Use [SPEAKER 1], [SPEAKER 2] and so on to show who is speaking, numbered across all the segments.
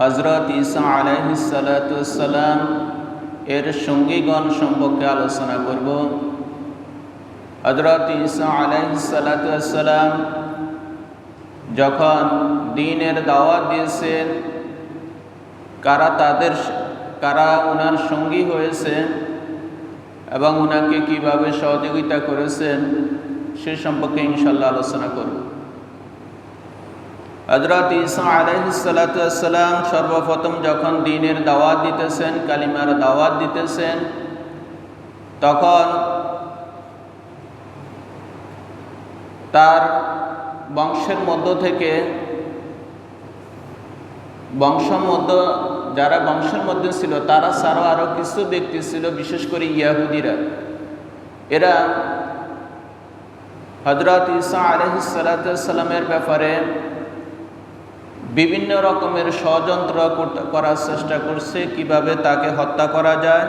[SPEAKER 1] হজরত ইসা আলাইসালাম এর সঙ্গীগণ সম্পর্কে আলোচনা করব। হজরত ইসা আলাইসালাম যখন দিনের দাওয়াত দিয়েছেন, কারা তাদের কারা ওনার সঙ্গী হয়েছে এবং ওনাকে কীভাবে সহযোগিতা করেছেন, সে সম্পর্কে ইনশাল্লাহ আলোচনা করব। হজরত ইসা আলহিসাল্লাম সর্বপ্রথম যখন দিনের দাওয়াত দিতেছেন, কালিমার দাওয়াত দিতেছেন, তখন তার বংশের মধ্য থেকে, বংশের মধ্য, যারা বংশের মধ্যে ছিল, তারা ছাড়াও আরও কিছু ব্যক্তি ছিল, বিশেষ করে ইয়াহুদিরা। এরা হজরত ইসা আলহিসাল্লামের ব্যাপারে বিভিন্ন রকমের ষড়যন্ত্র করার চেষ্টা করছে। কীভাবে তাকে হত্যা করা যায়,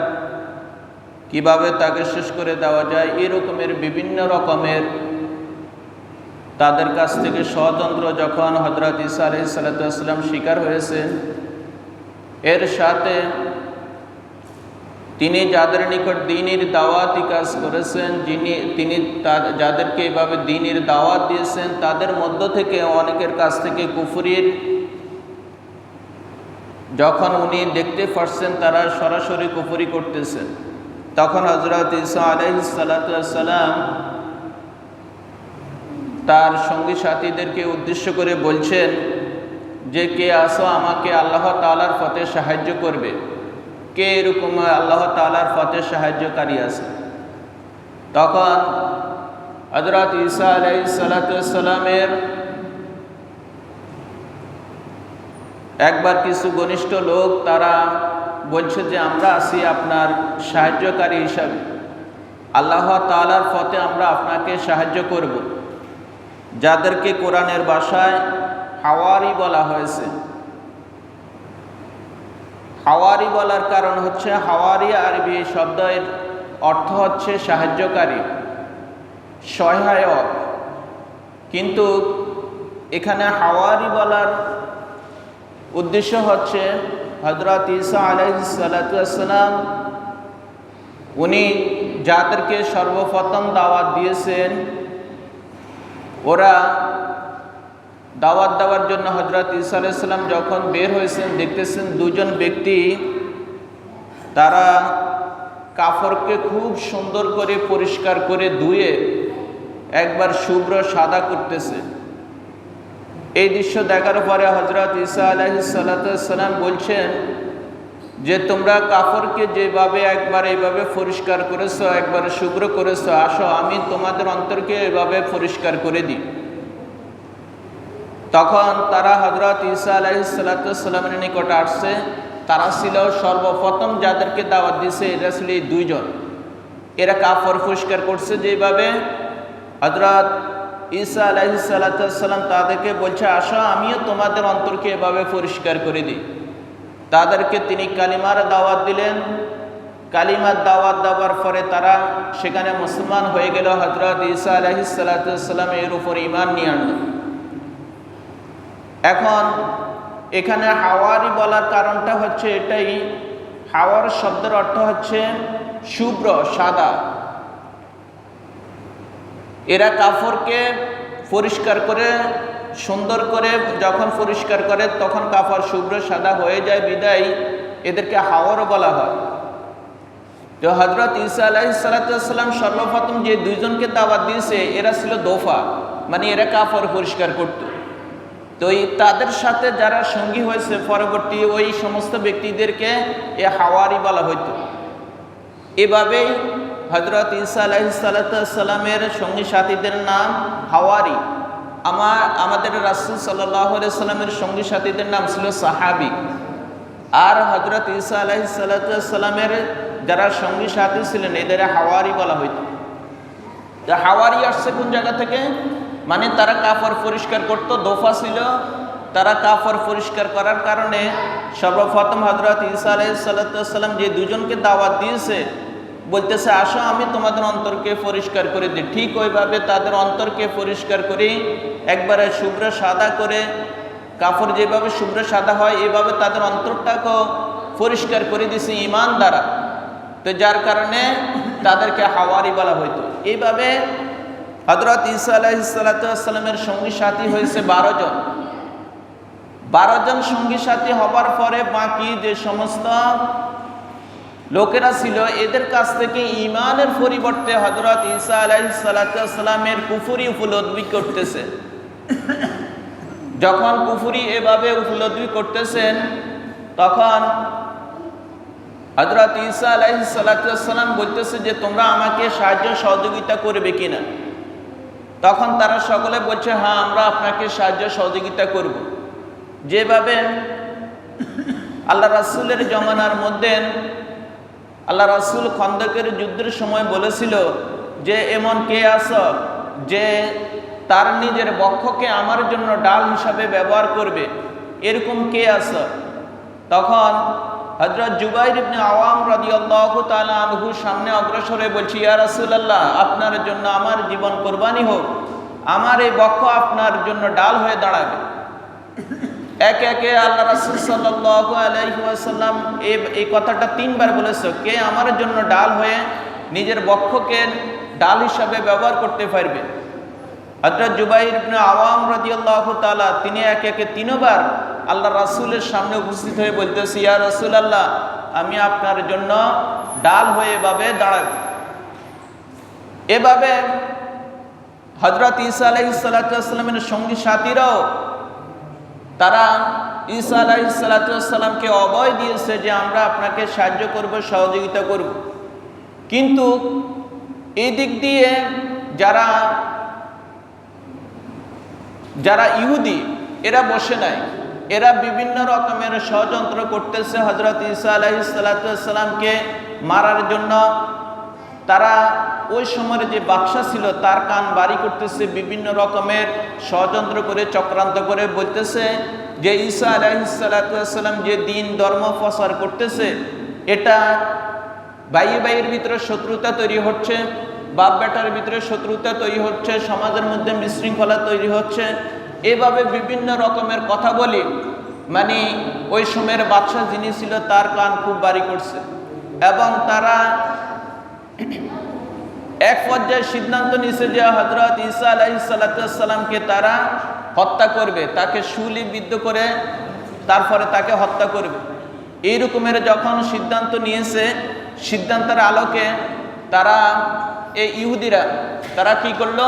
[SPEAKER 1] কীভাবে তাকে শেষ করে দেওয়া যায় এরকমের বিভিন্ন রকমের তাদের কাছ থেকে ষড়যন্ত্র যখন হজরত ইসা আলি সাল্লাম শিকার হয়েছে, এর সাথে তিনি যাদের নিকট দিনের দাওয়াতি কাজ করেছেন, যিনি তিনি যাদেরকে এভাবে দিনের দাওয়াত দিয়েছেন, তাদের মধ্য থেকে অনেকের কাছ থেকে কুফুরির যখন উনি দেখতে পারছেন তারা সরাসরি কুফুরি করতেছেন তখন হজরত ইসা আলহিসাল্লাম তার সঙ্গী সাথীদেরকে উদ্দেশ্য করে বলছেন যে, কে আসো আমাকে আল্লাহ তালার পথে সাহায্য করবে? কে এরকম আল্লাহ তালার পথে সাহায্যকারী আছে? তখন হজরত ঈসা আলাই সালাতামের একবার কিছু ঘনিষ্ঠ লোক তারা বলছে যে, আমরা আছি আপনার সাহায্যকারী হিসাবে। আল্লাহ তালার পথে আমরা আপনাকে সাহায্য করব। যাদেরকে কোরআনের বাসায় হাওয়ারি বলা হয়েছে। হাওয়ারি বলার কারণ হচ্ছে, হাওয়ারি আরবি শব্দের অর্থ হচ্ছে সাহায্যকারী, সহায়ক। কিন্তু এখানে হাওয়ারি বলার উদ্দেশ্য হচ্ছে হজরত ইসা আলাইসালাম উনি যাদেরকে সর্বপ্রথম দাওয়াত দিয়েছেন। ওরা দাওয়াত দেওয়ার জন্য হজরত ইসা আলাইসাল্লাম যখন বের হয়েছেন, দেখতেছেন দুজন ব্যক্তি, তারা কাফরকে খুব সুন্দর করে পরিষ্কার করে ধুয়ে একবার শুভ্র সাদা করতেছে। এই দৃশ্য দেখার পরে হজরত ইসা আলাহিসাল্লাম বলছেন যে, তোমরা কাফরকে যেভাবে একবার এইভাবে পরিষ্কার করেছ, একবার শুভ্র করেছ, আসো, আমি তোমাদের অন্তরকে এভাবে পরিষ্কার করে দিই। তখন তারা হজরত ইসা আলাহিসাল্লামের নিকট আসছে। তারা ছিল সর্বপ্রথম যাদেরকে দাওয়াত দিছে এরা ছিল এই দুইজন। এরা কাফর পরিষ্কার করছে যেভাবে হজরত ঈসা আলাইসাল্লাম তাদেরকে বলছে, আসো, আমিও তোমাদের অন্তরকে এভাবে পরিষ্কার করে দিই। তাদেরকে তিনি কালিমার দাওয়াত দিলেন। কালিমার দাওয়াত দেওয়ার পরে তারা সেখানে মুসলমান হয়ে গেল। হজরত ঈসা আলাইসাল্লাম এর উপর ইমান নিয়ে আনল। এখন এখানে হাওয়ারি বলার কারণটা হচ্ছে এটাই। হাওয়ার শব্দের অর্থ হচ্ছে শুভ্র, সাদা। এরা কাফরকে পরিষ্কার করে, সুন্দর করে, যখন পরিষ্কার করে, তখন কাপড় শুভ্র সাদা হয়ে যায়, বিদায় এদেরকে হাওয়ারও বলা হয়। তো হজরত ইসা আলাহি সালাতাম সর্বপ্রথম যে দুইজনকে দাওয়াত দিয়েছে, এরা ছিল দোফা মানে এরা কাপড় পরিষ্কার করত। তো এই তাদের সাথে যারা সঙ্গী হয়েছে, পরবর্তী ওই সমস্ত ব্যক্তিদেরকে এ হাওয়ারি বলা হইতো। এভাবেই হজরত ইসা আলাইসাল্লামের সঙ্গী সাথীদের নাম হাওয়ারি। আমার, আমাদের রাসুল সাল্লাহ সাল্লামের সঙ্গী সাথীদের নাম ছিল সাহাবি। আর হজরত ইসা আলাইসাল্লামের যারা সঙ্গী সাথী ছিলেন এদের হাওয়ারি বলা হইত। হাওয়ারি আসছে কোন জায়গা থেকে? মানে তারা কাপড় পরিষ্কার করতো, দোফা ছিল। তারা কাপড় পরিষ্কার করার কারণে সর্বপ্রথম হজরত ইসা আলাইসাল্লাম যে দুজনকে দাওয়াত দিয়েছে বলতেছে, আসো, আমি তোমাদের অন্তরকে পরিষ্কার করে দিই। ঠিক ওইভাবে তাদের অন্তরকে পরিষ্কার করি, একবারে শুভ্র সাদা করে কাপড় যেভাবে শুভ্র সাদা হয়, এভাবে তাদের অন্তরটাকেও পরিষ্কার করে দিছে ইমান দ্বারা। তো যার কারণে তাদেরকে হাওয়ারি বলা হইতো। এইভাবে হজরত ইসা আলাহিসাল্লামের সঙ্গী সাথী হয়েছে বারো জন। বারো জন সঙ্গী সাথী হবার পরে বাকি যে সমস্ত লোকেরা ছিল, এদের কাছ থেকে ইমানের পরিবর্তে হজরত ইসা আলাইসালামের কুফুরি উপলব্ধি করতেছে। যখন কুফুরি এভাবে উপলব্ধি করতেছেন, তখন হজরত ইসা আলাইসালাম বলতেছে যে, তোমরা আমাকে সাহায্য সহযোগিতা করবে কিনা? তখন তারা সকলে বলছে হ্যাঁ আমরা আপনাকে সাহায্য সহযোগিতা করব। যেভাবে আল্লাহ রাসুলের জমানার মধ্যে আল্লাহ রাসুল খন্দকের যুদ্ধের সময় বলেছিল যে, এমন কে আস যে তার নিজের বক্ষকে আমার জন্য ডাল হিসাবে ব্যবহার করবে? এরকম কে আস তখন হজরত জুবাইর ইবনে আওয়াম রাদিয়াল্লাহু তাআলা আনহু সামনে অগ্রসর বলছি, ইয়া রাসূলুল্লাহ, আপনার জন্য আমার জীবন কোরবানি হোক। আমার এই বক্ষ আপনার জন্য ডাল হয়ে দাঁড়াবে। একে একে আল্লাহ রাসূল সাল্লাল্লাহু আলাইহি ওয়াসাল্লাম এই কথাটা তিনবার বলেছে, কে আমার জন্য ডাল হয়ে নিজের বক্ষকে ডাল হিসাবে ব্যবহার করতে পারবে? হজরত জুবাইর ইবনে আওয়াম রাদিয়াল্লাহু তাআলা, তিনি একে একে তিনবার আল্লাহ রাসূলের সামনে উপস্থিত হয়ে বলতেছি, ইয়া রাসূলুল্লাহ, আমি আপনার জন্য ডাল হয়ে এভাবে দাঁড়াব। এভাবে হজরত ঈসা আলাইহিস সালামের সঙ্গী সাথীরাও তারা ঈসা আলাইহিস সালামকে অবয় দিয়েছে যে আমরা আপনাকে সাহায্য করব, সহযোগিতা করব। কিন্তু এই দিক দিয়ে যারা যারা ইহুদি, এরা বসে নাই। এরা বিভিন্ন রকমের ষড়যন্ত্র করতেছে হজরত ইসা আলাইসালামকে মারার জন্য। তারা ওই সময়ের যে বাক্সা ছিল, তার কান বাড়ি করতেছে, বিভিন্ন রকমের ষড়যন্ত্র করে, চক্রান্ত করে বলতেছে যে ঈসা আলাইসালাম যে দিন, ধর্ম প্রচার করতেছে, এটা বাইয়ে বাইয়ের ভিতরে শত্রুতা তৈরি হচ্ছে, বাপ বেটার ভিতরে শত্রুতা তৈরি হচ্ছে, সমাজের মধ্যে বিশৃঙ্খলা তৈরি হচ্ছে। এভাবে বিভিন্ন রকমের কথা বলি মানে ওই সময়ের বাদশাহ যিনি ছিল, তার কান খুব বাড়ি করছে। এবং তারা এক পর্যায়ে সিদ্ধান্ত নিছে যে হজরত ঈসা আলাইসাল্লামকে তারা হত্যা করবে, তাকে সুলিবিদ্ধ করে তারপরে তাকে হত্যা করবে। এই রকমের যখন সিদ্ধান্ত নিয়েছে, সিদ্ধান্তের আলোকে তারা, এই ইহুদিরা, তারা কি করল?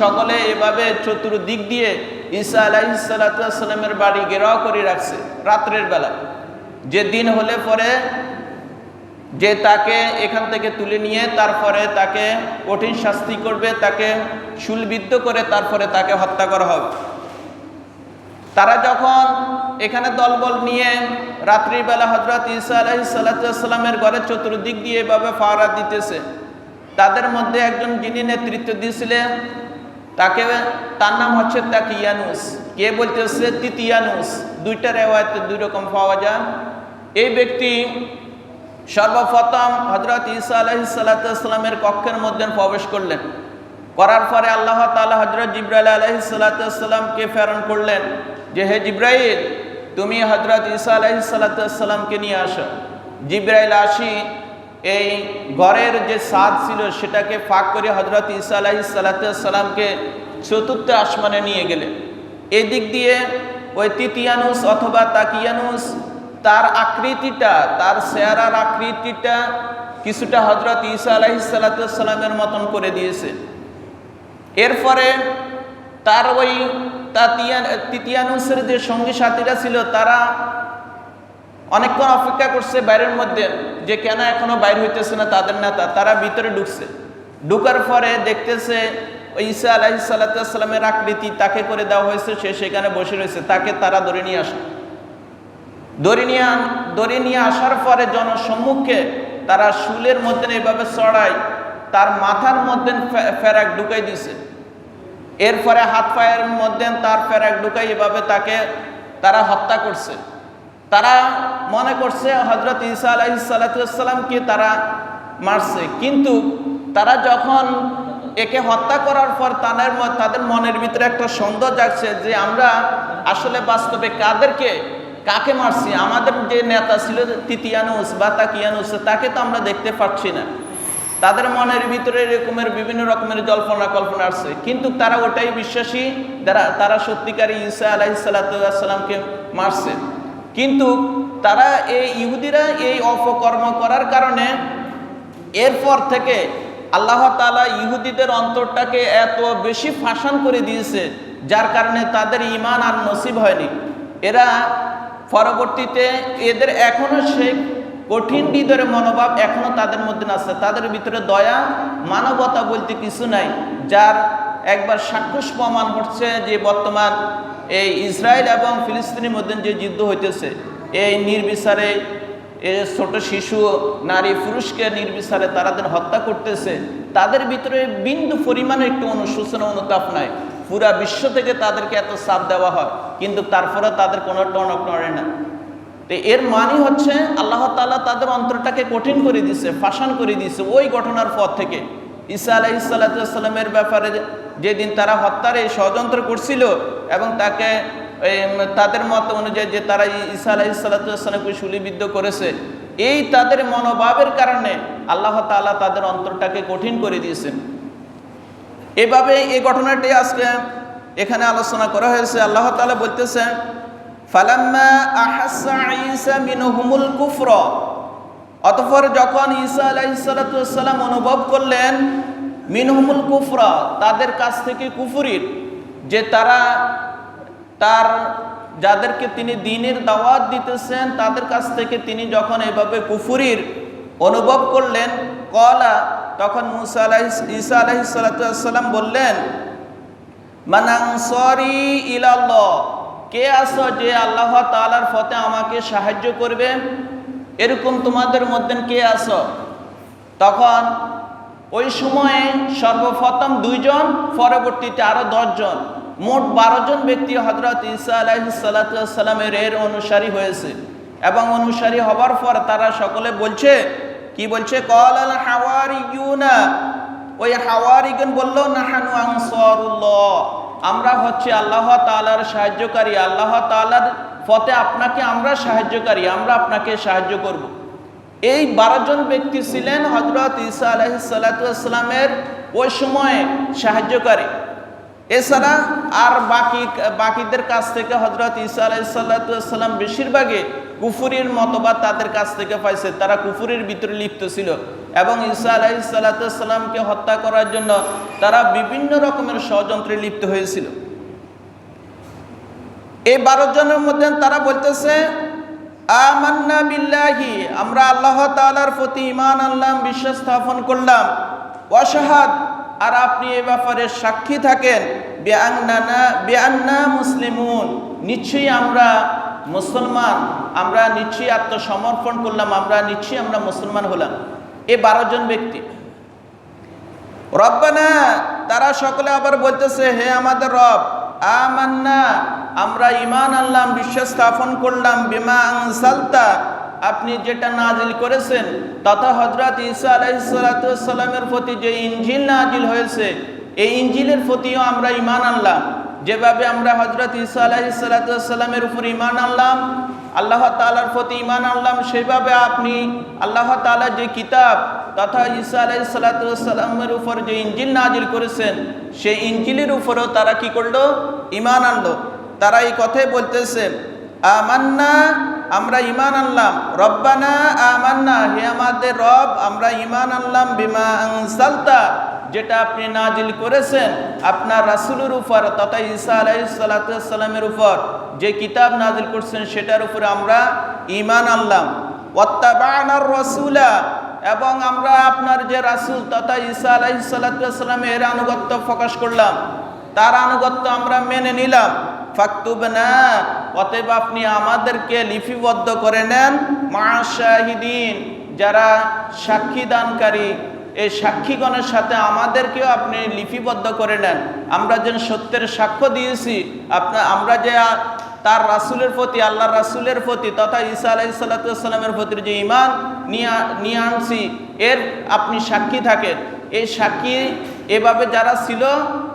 [SPEAKER 1] সকলে এভাবে চতুর্দিক দিয়ে ঈসা আলাইসাল্লামের বাড়ি ঘেরাও করে রাখছে রাত্রের বেলা। যে দিন হলে পরে যে তাকে এখান থেকে তুলে নিয়ে তারপরে তাকে কঠিন শাস্তি করবে, তাকে শুলবিদ্ধ করে তারপরে তাকে হত্যা করা হবে। তারা যখন এখানে দলবল নিয়ে রাত্রিবেলা হজরত ইসা আলাহি আলাইসাল্লামের ঘরে চতুর্দিক দিয়ে এভাবে ফাওয়ারা দিতেছে, তাদের মধ্যে একজন যিনি নেতৃত্ব দিয়েছিলেন, তাকে তার নাম হচ্ছে তাকিয়ানুস। কে বলতেছে? তিতিয়ানুস। দুইটা রেওয়ায়তে দুই রকম পাওয়া যায়। এই ব্যক্তি সর্বপ্রথম হজরত ইসা আলহিসাল্লামের কক্ষের মধ্যে প্রবেশ করলেন। করার পরে আল্লাহ তালা হজরত জিব্রাইল আলহিসাল্লামকে প্রেরণ করলেন যে, হে জিব্রাইল, তুমি হজরত ইসা আলহিসাল্লামকে নিয়ে আসো। জিব্রাইল আসি, এই ঘরের যে সাদ ছিল সেটাকে ফাঁক করে হজরত ইসা আলাহিসাল্লামকে চতুর্থ আসমানে নিয়ে গেলেন। এই দিক দিয়ে ওই তিতিয়ানুস অথবা তাকিয়ানুস তার আকৃতিটা, তার চেহারার আকৃতিটা কিছুটা হজরত ইসা আলাহিসাল্লামের মতন করে দিয়েছে। এরপরে তার ওই তাতিয়ান তিতিয়ানুসের যে সঙ্গী সাথীরা ছিল, তারা অনেকক্ষণ অপেক্ষা করছে বাইরের মধ্যে যে কেন এখনও বাইর হইতেছে না তাদের নেতা। তারা ভিতরে ঢুকছে। ঢুকার পরে দেখতেছে ওই ঈসা আলাহি সাল্লামের আকৃতি তাকে করে দেওয়া হয়েছে, সে সেখানে বসে রয়েছে, তাকে তারা ধরে নিয়ে আসে। ধরে নিয়ে ধরে নিয়ে আসার পরে জনসম্মুখে তারা শুলের মধ্যে এভাবে চড়ায়, তার মাথার মধ্যে ফেরাক ঢুকাই দিছে। এরপরে হাত পায়ের মধ্যে তার ফেরাক ঢুকাই এভাবে তাকে তারা হত্যা করছে। তারা মনে করছে হজরত ঈসা আলাইসাল্লামকে তারা মারছে। কিন্তু তারা যখন একে হত্যা করার পর তাদের তাদের মনের ভিতরে একটা সন্দেহ জাগছে যে আমরা আসলে বাস্তবে কাদেরকে কাকে মারছি? আমাদের যে নেতা ছিল তিতিয়ানুস বা তাকিয়ানুস, তাকে তো আমরা দেখতে পাচ্ছি না। তাদের মনের ভিতরে এরকমের বিভিন্ন রকমের জল্পনা কল্পনা আসছে। কিন্তু তারা ওটাই বিশ্বাসী, যারা, তারা সত্যিকারী ঈসা আলাহি সাল্লাতামকে মারছে। কিন্তু তারা এই ইহুদিরা এই অপকর্ম করার কারণে এরপর থেকে আল্লাহ তালা ইহুদিদের অন্তরটাকে এত বেশি ফাঁসান করে দিয়েছে, যার কারণে তাদের ইমান আর নসিব হয়নি। এরা পরবর্তীতে এদের এখনও সেই কঠিন হৃদয়ের মনোভাব এখনও তাদের মধ্যে আছে। তাদের ভিতরে দয়া, মানবতা বলতে কিছু নাই। যার একবার সাক্ষুষ প্রমাণ হচ্ছে যে বর্তমান এই ইসরায়েল এবং ফিলিস্তিনের মধ্যে যে যুদ্ধ হইতেছে, এই নির্বিচারে এ ছোট শিশু, নারী, পুরুষকে নির্বিচারে তারাদের হত্যা করতেছে, তাদের ভিতরে বিন্দু পরিমাণে একটু অনুশোচনা, অনুতাপ নাই। পুরা বিশ্ব থেকে তাদেরকে এত চাপ দেওয়া হয়, কিন্তু তারপরে তাদের কোনো টনক নড়ে না। তো এর মানে হচ্ছে আল্লাহ তাআলা তাদের অন্তরটাকে কঠিন করে দিছে ফাঁসান করে দিছে ওই ঘটনার পর থেকে। ঈসা আলাহ ইসাল্লামের ব্যাপারে যেদিন তারা হত্যার এই ষড়যন্ত্র করছিল এবং তাকে তাদের মত অনুযায়ী যে তারা ঈসা আলাহ ইসাল্লামকে শুলিবিদ্ধ করেছে, এই তাদের মনোভাবের কারণে আল্লাহ তাআলা তাদের অন্তরটাকে কঠিন করে দিয়েছেন। এভাবে এই ঘটনাটি আজকে এখানে আলোচনা করা হয়েছে। আল্লাহ তাআলা বলতেছেন, ফালাম্মা কুফর। অতঃপর যখন ঈসা আলাইহিসসালাম অনুভব করলেন মিনহুমুল কুফরা, তাদের কাছ থেকে কুফুরির, যে তারা তার, যাদেরকে তিনি দিনের দাওয়াত দিতেছেন, তাদের কাছ থেকে তিনি যখন এভাবে কুফুরির অনুভব করলেন কলা তখন মুসা আলাহ ঈসা আলাইসাল্লাম বললেন মানাংসরি ইলাল্লাহ, কে আছো যে আল্লাহ তাআলার ফতে আমাকে সাহায্য করবে? এরকম তোমাদের মধ্যে কে আছো? তখন ওই সময়ে সর্বপ্রথম দুইজন, পরবর্তীতে আরও দশজন, মোট বারো জন ব্যক্তি হজরত ঈসা আলাইসাল্লামের এর অনুসারী হয়েছে। এবং অনুসারী হবার পর তারা সকলে বলছে কি বলছে? কল আল হাওয়ারিউনা ওই হাওয়ারিগুন বলল, নাহানু আনসারুল্লাহ। আমরা হচ্ছে আল্লাহ তাআলার সাহায্যকারী। আল্লাহ তাআলার ফতে আপনাকে আমরা সাহায্যকারী। আমরা আপনাকে সাহায্য করব। এই বারো জন ব্যক্তি ছিলেন হজরত ঈসা আলাইসাল্লামের ওই সময়ে সাহায্যকারী। এছাড়া আর বাকি, বাকিদের কাছ থেকে হজরত ঈসা আলাইসাল্লাম বেশিরভাগই কুফুরির মতবাদ তাদের কাছ থেকে পাইছে। তারা কুফুরির ভিতরে লিপ্ত ছিল। এবং ঈসা আলাইসাল্লামকে হত্যা করার জন্য তারা বিভিন্ন রকমের ষড়যন্ত্রে লিপ্ত হয়েছিল। এই বারো জনের মধ্যে তারা বলতেছে, আমান্না বিল্লাহি, আমরা আল্লাহ তাআলার প্রতি ইমান আনলাম, বিশ্বাস স্থাপন করলাম। ওয়াশাহাদ, আর আপনি এ ব্যাপারে সাক্ষী থাকেন, বেআন্না বেআন্না মুসলিমুন। নিশ্চয়ই আমরা মুসলমান, আমরা নিশ্চয়ই আত্মসমর্পণ করলাম, আমরা নিশ্চয়ই আমরা মুসলমান হলাম। এ বারো জন ব্যক্তি। রব্বানা, তারা সকলে আবার বলতেছে, হে আমাদের রব, আমান্না, আমরা ইমান আনলাম বিশ্বাস স্থাপন করলাম, বিমা আনসালতা, আপনি যেটা নাজিল করেছেন, তথা হজরত ঈসা আলাইসালামের প্রতি যে ইঞ্জিল নাজিল হয়েছে, এই ইঞ্জিলের প্রতিও আমরা ইমান আনলাম। যেভাবে আমরা হজরত ইসা আলাহিসাল্লামের উপর ইমান আনলাম, আল্লাহ তালার প্রতি ইমান আনলাম, সেভাবে আপনি আল্লাহ তালার যে কিতাব তথা ঈসা আলাহিসাল্লাতামের উপর যে ইঞ্জিল নাজিল করেছেন, সেই ইঞ্জিলের উপরও তারা কি করল? ইমান আনলো। তারা এই কথাই বলতেছে, আমান্না আমরা ইমান আনলাম। রব্বানা আমান্না, হে আমাদের রব, আমরা ইমান আনলাম বিমা আনসালতা, যেটা আপনি নাজিল করেছেন আপনার রাসুলের উপর তথা ঈসা আলাইসালামের উপর। যে কিতাব নাজিল করছেন সেটার উপরে আমরা ইমান আনলাম। ওয়াত্তাবানার রসুলা, এবং আমরা আপনার যে রাসুল তথা ঈসা আলাইসালামের আনুগত্য প্রকাশ করলাম। তার আনুগত্য আমরা মেনে নিলাম। ফাকতুব না অতএব আপনি আমাদেরকে লিপিবদ্ধ করে নেন মা শাহিদিন যারা সাক্ষী দানকারী এই সাক্ষীগণের সাথে আমাদেরকেও আপনি লিপিবদ্ধ করে নেন। আমরা যেন সত্যের সাক্ষ্য দিয়েছি আপনার আমরা যে তার রাসুলের প্রতি আল্লাহ রাসুলের প্রতি, তথা ঈসা আলাইসাল্লামের প্রতি যে ইমান নিয়ে নিয়ে আনছি, এর আপনি সাক্ষী থাকেন। এই সাক্ষী এভাবে যারা ছিল,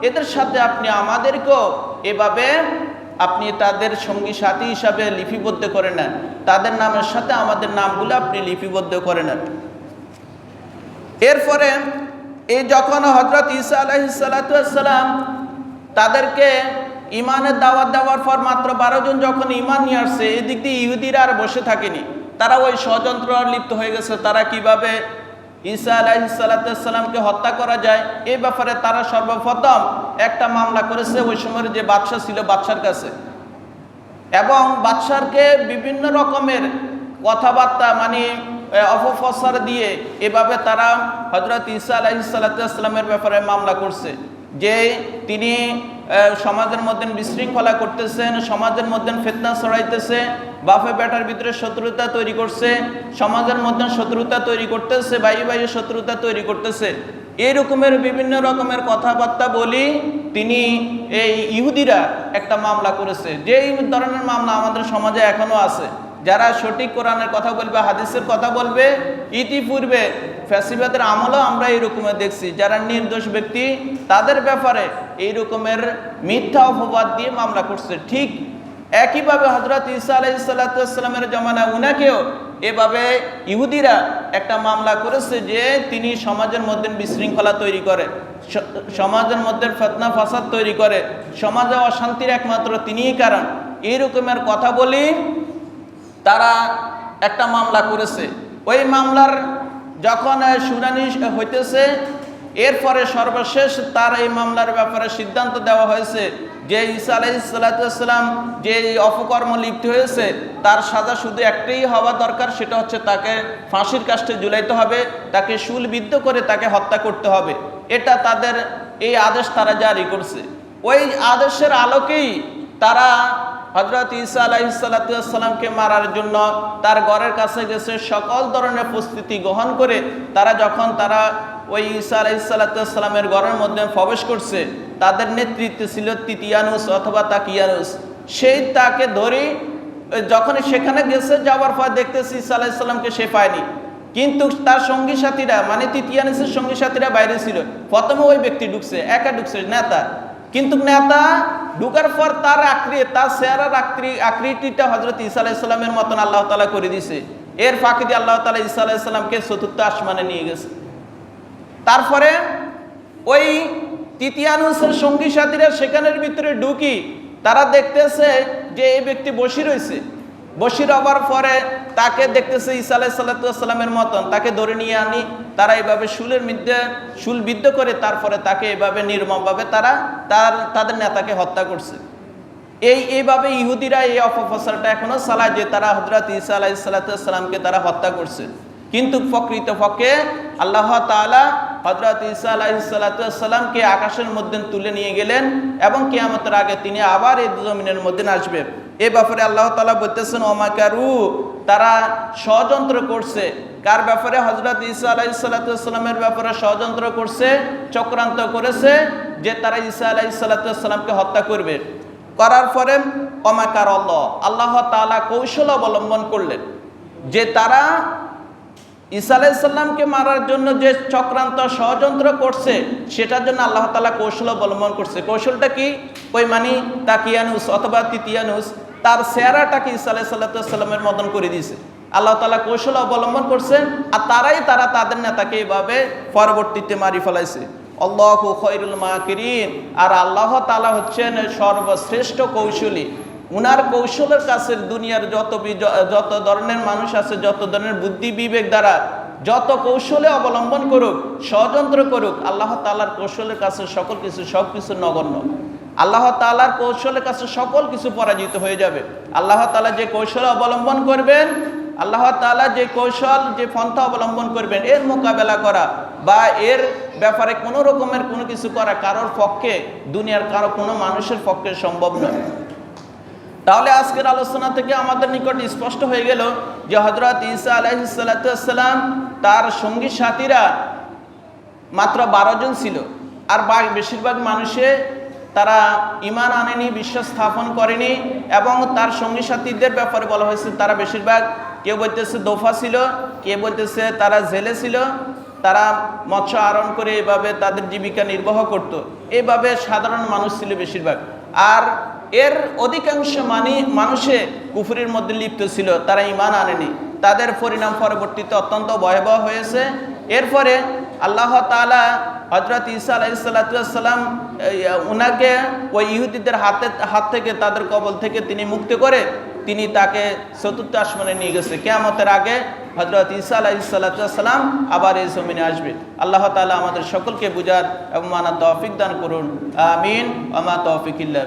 [SPEAKER 1] এদের সাথে আপনি আমাদেরকেও এভাবে আপনি তাদের সঙ্গী সাথী হিসাবে লিপিবদ্ধ করে নেন। তাদের নামের সাথে আমাদের নামগুলো আপনি লিপিবদ্ধ করে নেন। এরপরে এই যখন হজরত ঈসা আলাইসালাম তাদেরকে ইমানের দাওয়াত দেওয়ার পর মাত্র বারো জন যখন ইমান নিয়ে আসছে, এদিক দিয়ে ইহুদিরা আর বসে থাকেনি। তারা ওই ষড়যন্ত্র লিপ্ত হয়ে গেছে। তারা কীভাবে ঈসা আলাইসালাতামকে হত্যা করা যায় এই ব্যাপারে তারা সর্বপ্রথম একটা মামলা করেছে ওই সময়ের যে বাদশা ছিল বাদশার কাছে। এবং বাদশারকে বিভিন্ন রকমের কথাবার্তা মানে অপপ্রচার দিয়ে এভাবে তারা হজরত ঈসা আলাইসাল্লামের ব্যাপারে মামলা করছে। যে তিনি সমাজের মধ্যে বিশৃঙ্খলা করতেছেন, সমাজের মধ্যে ফেতনা ছড়াইতেছে বাফে বেটার ভিতরে শত্রুতা তৈরি করছে, সমাজের মধ্যে শত্রুতা তৈরি করতেছে, বাইরে বাইরে শত্রুতা তৈরি করতেছে। এই রকমের বিভিন্ন রকমের কথাবার্তা বলি তিনি এই ইহুদিরা একটা মামলা করেছে। যে ধরনের মামলা আমাদের সমাজে এখনও আছে। যারা সঠিক কোরআনের কথা বলবে, হাদিসের কথা বলবে, ইতিপূর্বে ফ্যাসিবাদের আমলও আমরা এই রকমের দেখছি। যারা নির্দোষ ব্যক্তি, তাদের ব্যাপারে এই রকমের মিথ্যা অপবাদ দিয়ে মামলা করছে। ঠিক একইভাবে হজরত ঈসা আলাইসাল্লামের জমানা উনাকেও এভাবে ইহুদিরা একটা মামলা করেছে যে তিনি সমাজের মধ্যে বিশৃঙ্খলা তৈরি করে সমাজের মধ্যে ফতনা ফাসাদ তৈরি করে, সমাজে অশান্তির একমাত্র তিনিই কারণ। এই রকমের কথা বলি তারা একটা মামলা করেছে। ওই মামলার যখন শুনানি হইতেছে, এরপরে সর্বশেষ তার এই মামলার ব্যাপারে সিদ্ধান্ত দেওয়া হয়েছে। যে ঈসা আলাইসাল্লাম যে অপকর্ম লিপ্ত হয়েছে, তার সাজা শুধু একটাই হওয়া দরকার, সেটা হচ্ছে তাকে ফাঁসির কাষ্টে ঝুলাইতে হবে, তাকে শুলবিদ্ধ করে তাকে হত্যা করতে হবে। এটা তাদের এই আদেশ তারা জারি করছে। ওই আদেশের আলোকেই তারা হজরত ঈসা আলাইসাল্লামকে মারার জন্য তার ঘরের কাছে গেছে সকল ধরনের প্রস্তুতি গ্রহণ করে তারা যখন তারা ওই ঈসা আলাইসাল্লামের ঘরের মধ্যে প্রবেশ করছে, তাদের নেতৃত্বে ছিল তিতিয়ানুস অথবা তাকিয়ানুস। সেই তাকে ধরে যখন সেখানে গেছে যাওয়ার পর দেখতেছে ঈসা আলাইসাল্লামকে সে পায়নি। কিন্তু তার সঙ্গী সাথীরা মানে তৃতীয়ানুসের সঙ্গী সাথীরা বাইরে ছিল। প্রথমে ওই ব্যক্তি ঢুকছে, একা ঢুকছে, নেতা। কিন্তু নেতা ঢুকার পর তার আকৃতি তার চেহারার আকৃতি আকৃতিটা হজরত ঈসা আলাইসাল্লামের মতন আল্লাহ তালা করে দিছে। এর ফাঁকি দিয়ে আল্লাহ তালা ঈসা আলাইসাল্লামকে চতুর্থ আসমানে নিয়ে গেছে। তারপরে ওই তৃতীয়ানুসের সঙ্গী সাথীরা সেখানের ভিতরে ঢুকি তারা দেখতেছে যে এই ব্যক্তি বসি রয়েছে। বসি রবার পরে তাকে দেখতেছে ঈসা আলাহ মতন, তাকে ধরে নিয়ে আনি, তারা এইভাবে শুলের মধ্যে শুলবিদ্ধ করে তারপরে তাকে এইভাবে নির্মমভাবে তারা তার, তাদের নেতাকে হত্যা করছে। এই, এইভাবে ইহুদিরা এই অপপ্রচারটা এখনও চালায় যে তারা হজরত ঈসা আলাইসাল্লামকে তারা হত্যা করছে। কিন্তু প্রকৃত পক্ষে আল্লাহ তাআলা হজরত ঈসা আলাইসাল্লামকে আকাশের মধ্যে তুলে নিয়ে গেলেন এবং কেয়ামতের আগে তিনি আবার এই জমিনের মধ্যে আসবে। এ ব্যাপারে আল্লাহ তালা বলতেছেন ওমাকারু তারা ষড়যন্ত্র করছে। কার ব্যাপারে? হজরত ঈসা আলাইসাল্লামের ব্যাপারে ষড়যন্ত্র করছে, চক্রান্ত করেছে, যে তারা ঈসা আলাইসাল্লামকে হত্যা করবে। করার পরে অমাকার আল্লাহ? আল্লাহ তাআলা কৌশল অবলম্বন করলেন যে তারা ঈসা আলাইসাল্লামকে মারার জন্য যে চক্রান্ত, ষড়যন্ত্র করছে, সেটার জন্য আল্লাহ তালা কৌশল অবলম্বন করছে। কৌশলটা কি? ওই মানি? তাকিয়ানুস অথবা তিতিয়ানুস। তার চেহারাটাকে ঈসা আলাইসাল্লামের মতন করে দিয়েছে। আল্লাহ তালা কৌশল অবলম্বন করছেন আর তারাই তারা তাদের নেতাকে এইভাবে পরবর্তীতে মারি ফেলাইছে। আল্লাহ খৈরুল মাকিরিন। আর আল্লাহ তালা হচ্ছেন সর্বশ্রেষ্ঠ কৌশলী। উনার কৌশলের কাছে দুনিয়ার যত যত ধরনের মানুষ আছে, যত ধরনের বুদ্ধি বিবেক দ্বারা যত কৌশলে অবলম্বন করুক, ষড়যন্ত্র করুক, আল্লাহ তালার কৌশলের কাছে সকল কিছু সব কিছু নগণ্য। আল্লাহ তালার কৌশলের কাছে সকল কিছু পরাজিত হয়ে যাবে। আল্লাহ তালা যে কৌশল অবলম্বন করবেন, আল্লাহ তাআলা যে কৌশল, যে পন্থা অবলম্বন করবেন, এর মোকাবেলা করা বা এর ব্যাপারে কোনো রকমের কোনো কিছু করা কারোর পক্ষে, দুনিয়ার কারও কোনো মানুষের পক্ষে সম্ভব নয়। তাহলে আজকের আলোচনা থেকে আমাদের নিকট স্পষ্ট হয়ে গেল যে হজরত ঈসা আলাইসাল্লাম তার সঙ্গী সাথীরা মাত্র বারো জন ছিল। আর বেশিরভাগ মানুষে তারা ইমান আনেনি বিশ্বাস স্থাপন করেনি এবং তার সঙ্গী সাথীদের ব্যাপারে বলা হয়েছে, তারা বেশিরভাগ কেউ বলতেছে দোফা ছিল, কেউ বলতেছে তারা জেলে ছিল, তারা মৎস্য আহরণ করে এভাবে তাদের জীবিকা নির্বাহ করত। এভাবে সাধারণ মানুষ ছিল বেশিরভাগ। আর এর অধিকাংশ মানি, মানুষে কুফুরির মধ্যে লিপ্ত ছিল, তারা ইমান আনেনি। তাদের পরিণাম পরবর্তীতে অত্যন্ত ভয়াবহ হয়েছে। এরপরে আল্লাহ তাআলা হজরত ঈসা আলাইসাল্লাম ওনাকে ওই ইহুদিদের হাতে, হাত থেকে, তাদের কবল থেকে তিনি মুক্তি করে তিনি তাকে চতুর্থ আসমানে নিয়ে গেছে। কেয়ামতের আগে হজরত ঈসা আলাইসাল্লাম আবার এই জমিনে আসবে। আল্লাহ তালা আমাদের সকলকে বুঝার এবং মানা তৌফিক দান করুন। আমিন। আমা তৌফিক ইল্লা